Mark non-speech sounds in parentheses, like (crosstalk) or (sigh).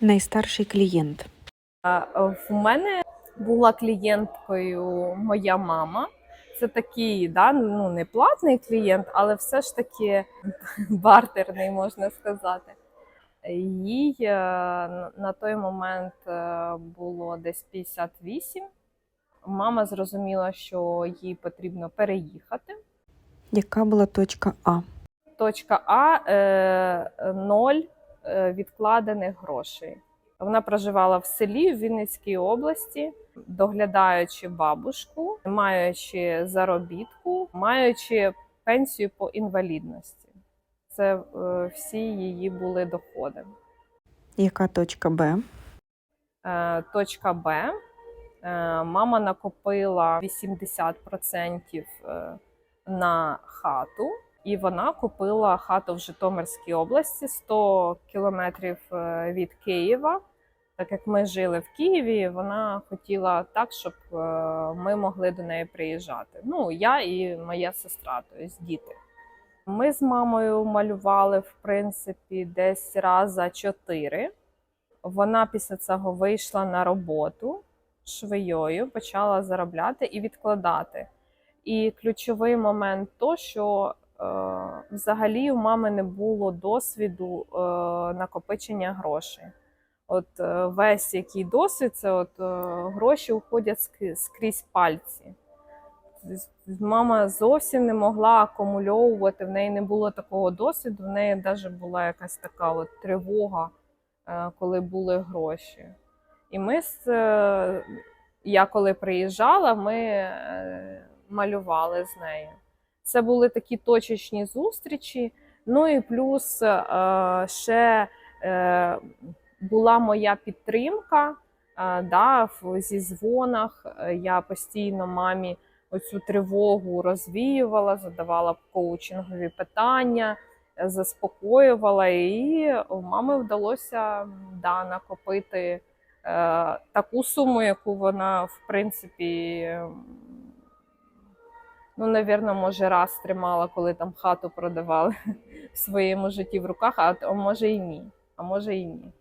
Найстарший клієнт. Е, В мене була клієнткою моя мама. Це такий, да, ну не платний клієнт, але все ж таки (laughs) бартерний, можна сказати. Їй е, на той момент е, було десь 58. Мама зрозуміла, що їй потрібно переїхати. Яка була точка А? Точка А е, ноль е, відкладених грошей. Вона проживала в селі в Вінницькій області, доглядаючи бабушку, маючи заробітку, маючи пенсію по інвалідності. Це е, всі її були доходи. Яка точка Б? Е, Точка Б. Е, Мама накопила 80% е, на хату, і вона купила хату в Житомирській області 100 кілометрів е, від Києва. Так як ми жили в Києві, вона хотіла так, щоб е, ми могли до неї приїжджати. Ну, я і моя сестра, тобто діти. Ми з мамою малювали, в принципі, десь раза чотири. Вона після цього вийшла на роботу швеєю, почала заробляти і відкладати. І ключовий момент то, що взагалі у мами не було досвіду е, накопичення грошей. От е, весь який досвід, це от е, гроші уходять скрізь, пальці. Мама зовсім не могла акумульовувати, в неї не було такого досвіду, в неї навіть була якась така от тривога, е, коли були гроші. І ми з е, я коли приїжджала, ми е, малювали з нею. Це були такі точечні зустрічі. Ну і плюс е, ще е, була моя підтримка е, да, зі дзвонах. Я постійно мамі оцю тривогу розвіювала, задавала коучингові питання, заспокоювала, і у мами вдалося да, накопити таку суму, яку вона, в принципі, ну, навірно, може, раз тримала, коли там хату продавали (laughs) в своєму житті в руках, а, може і ні. А може і ні.